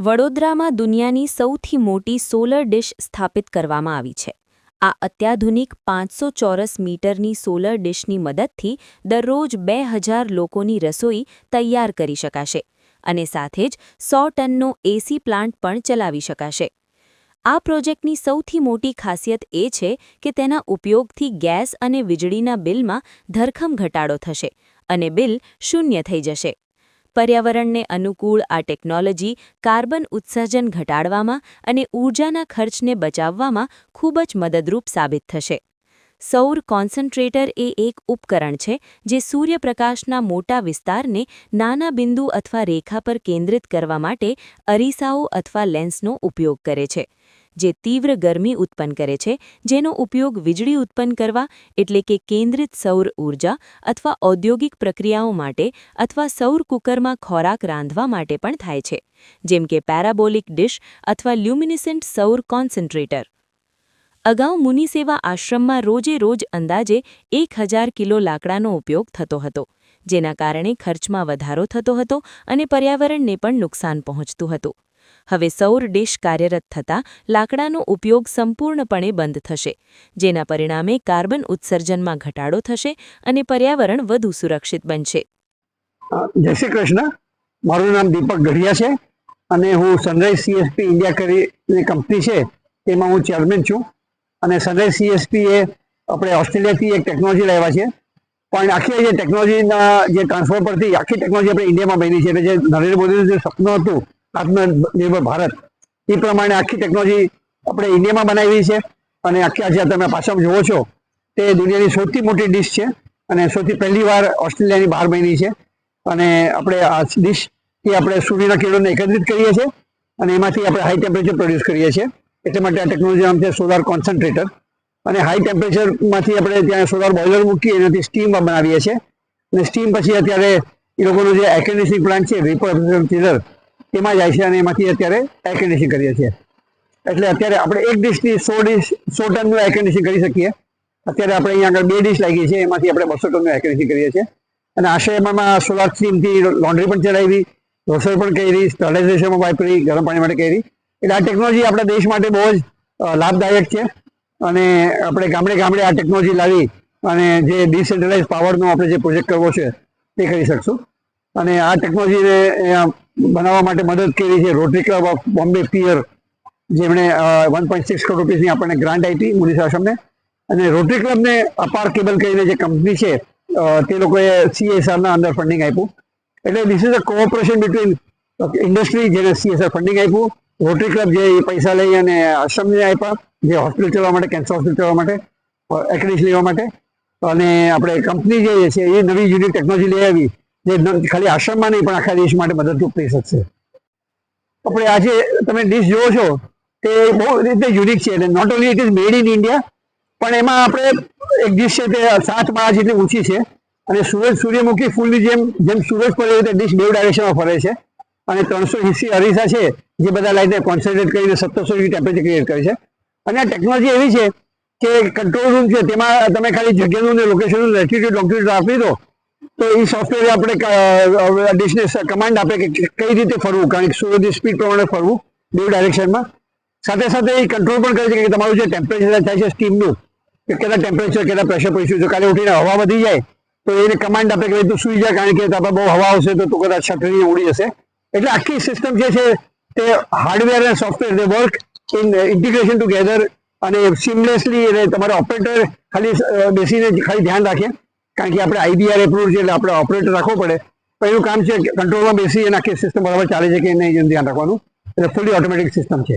વડોદરામાં દુનિયાની સૌથી મોટી સોલર ડિશ સ્થાપિત કરવામાં આવી છે. આ અત્યાધુનિક પાંચસો ચોરસ મીટરની સોલર ડિશની મદદથી દરરોજ બે હજાર લોકોની રસોઈ તૈયાર કરી શકાશે અને સાથે જ સો ટનનો એસી પ્લાન્ટ પણ ચલાવી શકાશે. આ પ્રોજેક્ટની સૌથી મોટી ખાસિયત એ છે કે તેના ઉપયોગથી ગેસ અને વીજળીના બિલમાં ધરખમ ઘટાડો થશે અને બિલ શૂન્ય થઈ જશે. પર્યાવરણને અનુકૂળ આ ટેકનોલોજી કાર્બન ઉત્સર્જન ઘટાડવામાં અને ઊર્જાના ખર્ચને બચાવવામાં ખૂબ જ મદદરૂપ સાબિત થશે. સૌર કોન્સન્ટ્રેટર એ એક ઉપકરણ છે જે સૂર્યપ્રકાશના મોટા વિસ્તારને નાના બિંદુ અથવા રેખા પર કેન્દ્રિત કરવા માટે અરીસાઓ અથવા લેન્સનો ઉપયોગ કરે છે. જે તીવ્ર ગરમી ઉત્પન્ન કરે છે, જેનો ઉપયોગ વીજળી ઉત્પન્ન કરવા એટલે કે કેન્દ્રિત સૌર ઊર્જા અથવા ઔદ્યોગિક પ્રક્રિયાઓ માટે અથવા સૌર કુકરમાં ખોરાક રાંધવા માટે પણ થાય છે, જેમ કે પેરાબોલિક ડિશ અથવા લ્યુમિનિસન્ટ સૌર કોન્સન્ટ્રેટર. અગાઉ મુનિસેવા આશ્રમમાં રોજે રોજ અંદાજે એક કિલો લાકડાનો ઉપયોગ થતો હતો, જેના કારણે ખર્ચમાં વધારો થતો હતો અને પર્યાવરણને પણ નુકસાન પહોંચતું હતું. હવે સૌર ડિશ કાર્યરત થતાં લાકડાનો ઉપયોગ સંપૂર્ણપણે બંધ થશે, જેના પરિણામે કાર્બન ઉત્સર્જનમાં ઘટાડો થશે અને પર્યાવરણ વધુ સુરક્ષિત બનશે. જય શ્રી કૃષ્ણ. મારું નામ દીપક ગઢિયા છે અને હું સનરાઈઝ સીએસપી ઇન્ડિયા કરીને કંપની છે, તેમાં હું ચેરમેન છું. અને સનરાઈઝ સીએસપી એ આપણે ઓસ્ટ્રેલિયાથી એક ટેકનોલોજી લાવ્યા છે. પણ આખી જે ટેકનોલોજીના જે ટ્રાન્સફર પરથી આખી ટેકનોલોજી આપણે ઇન્ડિયામાં બની છે. એટલે જે નરેન્દ્ર મોદીનું જે સપનું હતું આત્મનિર્ભર ભારત. એ પ્રમાણે આખી ટેકનોલોજી આપણે ઇન્ડિયામાં બનાવી છે અને આખી આજે તમે પાછળ જુઓ છો, તે દુનિયાની સૌથી મોટી ડીશ છે અને સૌથી પહેલી વાર ઓસ્ટ્રેલિયાની બહાર બની છે. અને આપણે આ ડીશ એ આપણે સૂર્યના કિરણોને એકત્રિત કરીએ છીએ અને એમાંથી આપણે હાઈ ટેમ્પરેચર પ્રોડ્યુસ કરીએ છીએ. એટલે માટે આ ટેકનોલોજી નામ છે સોલાર કોન્સન્ટ્રેટર અને હાઈ ટેમ્પરેચરમાંથી આપણે ત્યાં સોલાર બોઇલર મૂકી એનાથી સ્ટીમ બનાવીએ છીએ. અને સ્ટીમ પછી અત્યારે એ લોકોનો જે એર કન્ડિશનિંગ પ્લાન્ટ છે વેપર ચીલર તેમાં જાય છે અને એમાંથી અત્યારે એર કરીએ છીએ. એટલે અત્યારે આપણે એક ડીશની સો ડીશ, સો ટનનું એર કરી શકીએ. અત્યારે આપણે અહીંયા આગળ બે ડીશ લાગી છે, એમાંથી આપણે બસો ટનનું એર કરીએ છીએ. અને આશ્રયમાં સોલાર સ્ટીમથી લોન્ડ્રી પણ ચલાવી, રસોઈ પણ કરી સ્ટરલાઇઝેશનમાં વાપરી, ગરમ પાણી માટે કરી. એટલે આ ટેકનોલોજી આપણા દેશ માટે બહુ જ લાભદાયક છે. અને આપણે ગામડે ગામડે આ ટેકનોલોજી લાવી અને જે ડિસેન્ટ્રલાઇઝ પાવરનો આપણે જે પ્રોજેક્ટ કરવો છે, તે કરી શકશું. અને આ ટેકનોલોજીને બનાવવા માટે મદદ કરી છે. રોટરી ક્લબ ઓફ બોમ્બે પિયર જેમણે વન પોઈન્ટ સિક્સ કરોડ રૂપિયાની આપણને ગ્રાન્ટ આપી મુનિસ આશ્રમને અને રોટરી ક્લબને અપાર કેબલ કરીને જે કંપની છે તે લોકોએ સીએસઆરના અંદર ફંડિંગ આપ્યું. એટલે this is a cooperation between industry જેને સીએસઆર ફંડિંગ આપ્યું. રોટરી ક્લબ જે પૈસા લઈ અને આશ્રમને આપ્યા, જે હોસ્પિટલ ચલાવવા માટે કેન્સર હોસ્પિટલ ચલાવવા માટે એકેડેશ લેવા માટે. અને આપણે કંપની જે છે, એ નવી યુનિક ટેકનોલોજી લઈ આવી. જે ખાલી આશ્રમમાં નહીં, પણ આખા દેશ માટે મદદરૂપ થઈ શકશે. આપણે આજે તમે ડીશ જુઓ છો, તે બહુ રીતે યુનિક છે. Not only it is made in India પણ એમાં આપણે એક ડીશ છે તે સાત માળા જેટલી ઊંચી છે. અને સૂરજ સૂર્યમુખી ફૂલની જેમ જેમ સૂરજ પડે રીતે ડીશ બે ડાયરેક્શનમાં ફરે છે. અને ત્રણસો એસી અરીસા છે, જે બધા લાઇટને કોન્સન્ટ્રેટ કરીને સત્તરસો ડિગ્રી ટેમ્પરેચર ક્રિએટ કરે છે. અને આ ટેકનોલોજી એવી છે કે કંટ્રોલ રૂમ છે, તેમાં તમે ખાલી જગ્યાનું ને લોકેશનનું લેટિટ્યુડ લોંગિટ્યુડ આપી દો તો એ સોફ્ટવેર આપણે ડિશને કમાન્ડ આપે કે કઈ રીતે ફરવું? કારણ કે સૂર્યની સ્પીડ પ્રમાણે ફરવું? બે ડાયરેક્શનમાં સાથે સાથે એ કંટ્રોલ પણ કરે છે કે તમારું જે ટેમ્પરેચર થાય છે સ્ટીમનું કે કેટલા ટેમ્પરેચર કેટલા પ્રેશર પડીશું જો કાલે ઉઠીને હવા વધી જાય, તો એને કમાન્ડ આપે કે તું સુઈ જાય કારણ કે તાપા બહુ હવા આવશે, તો તું કદાચ છઠરી ઉડી જશે. એટલે આખી સિસ્ટમ જે છે, તે હાર્ડવેર અને software they work in integration together અને સિમલેસલી અને તમારે ઓપરેટર ખાલી બેસીને ખાલી ધ્યાન રાખે. કારણ કે આપણે આઈબીઆર એપ્રુવ છે એટલે આપણે ઓપરેટર રાખવો પડે. પણ એનું કામ છે કંટ્રોલમાં બેસી અને આખી સિસ્ટમ બરાબર ચાલે છે કે નહીં એનું ધ્યાન રાખવાનું. એટલે ફૂલી ઓટોમેટિક સિસ્ટમ છે.